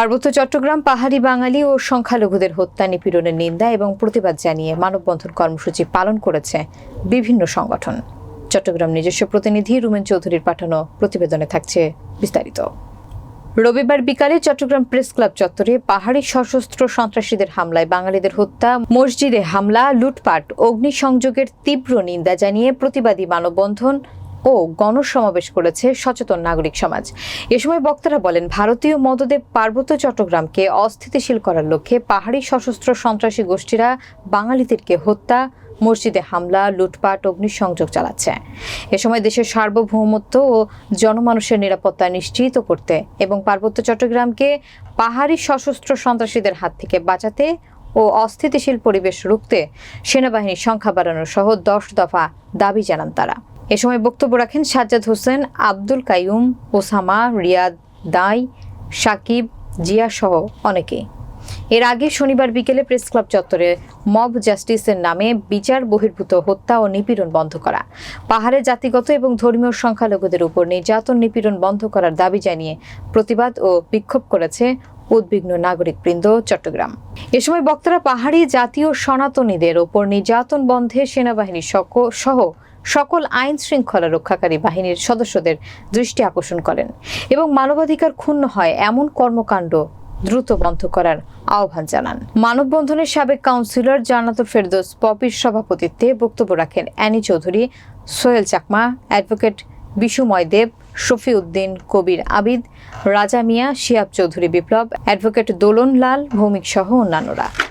পার্বত্য চট্টগ্রাম, পাহাড়ি বাঙালি ও সংখ্যালঘুদের হত্যা, নিপীড়নের নিন্দা এবং প্রতিবাদ জানিয়ে মানববন্ধন কর্মসূচি পালন করেছে বিভিন্ন সংগঠন। চট্টগ্রাম নিজস্ব প্রতিনিধি রুমেন চৌধুরীর পাঠানো প্রতিবেদনে থাকছে বিস্তারিত। রবিবার বিকালে চট্টগ্রাম প্রেস ক্লাব চত্বরে পাহাড়ি সশস্ত্র সন্ত্রাসীদের হামলায় বাঙালিদের হত্যা, মসজিদে হামলা, লুটপাট, অগ্নিসংযোগের তীব্র নিন্দা জানিয়ে প্রতিবাদী মানববন্ধন ও গণসমাবেশ করেছে সচেতন নাগরিক সমাজ। এ সময় বক্তারা বলেন, ভারতীয় মদদে পার্বত্য চট্টগ্রামকে অস্থিতিশীল করার লক্ষ্যে পাহাড়ি সশস্ত্র সন্ত্রাসী গোষ্ঠীরা বাঙালিদেরকে হত্যা, মসজিদে হামলা, লুটপাট, অগ্নিসংযোগ চালাচ্ছে। এ সময় দেশের সার্বভৌমত্ব ও জনমানুষের নিরাপত্তা নিশ্চিত করতে এবং পার্বত্য চট্টগ্রামকে পাহাড়ি সশস্ত্র সন্ত্রাসীদের হাত থেকে বাঁচাতে ও অস্থিতিশীল পরিবেশ রুখতে সেনাবাহিনীর সংখ্যা বাড়ানো সহ দশ দফা দাবি জানান তারা। এ সময় বক্তব্য রাখেন সাজ্জাদ হোসেন, আব্দুল কাইয়ুম, ওসামা, রিয়াদ, দাই, সাকিব, জিয়া সহ অনেকেই। এর আগে শনিবার বিকেলে প্রেস ক্লাব চত্বরে মব জাস্টিসের নামে বিচার বহির্ভূত হত্যা ও নিপীড়ন বন্ধ করা। পাহাড়ে জাতিগত এবং ধর্মীয় সংখ্যালঘুদের উপর নির্যাতন, নিপীড়ন বন্ধ করার দাবি জানিয়ে প্রতিবাদ ও বিক্ষোভ করেছে উদ্বিগ্ন নাগরিকবৃন্দ চট্টগ্রাম। এ সময় বক্তারা পাহাড়ি জাতীয় সনাতনীদের ওপর নির্যাতন বন্ধে সেনাবাহিনী সহ সকল আইন শৃঙ্খলা রক্ষাকারী বাহিনীর সদস্যদের দৃষ্টি আকর্ষণ করেন এবং মানবাধিকার ক্ষুণ্ণ হয় এমন কর্মকাণ্ড দ্রুত বন্ধ করার আহ্বান জানান। মানববন্ধনের সাবেক কাউন্সিলর জান্নাতুল ফেরদৌস পপির সভাপতিত্বে বক্তব্য রাখেন Annie Chowdhury, Sohel Chakma, advocate Bishumoy Deb Shafi Uddin Kabir Abid, Raja Mia, Shiyab Chowdhury Biplob, advocate Dolon Lal Bhowmik সহ অন্যান্যরা।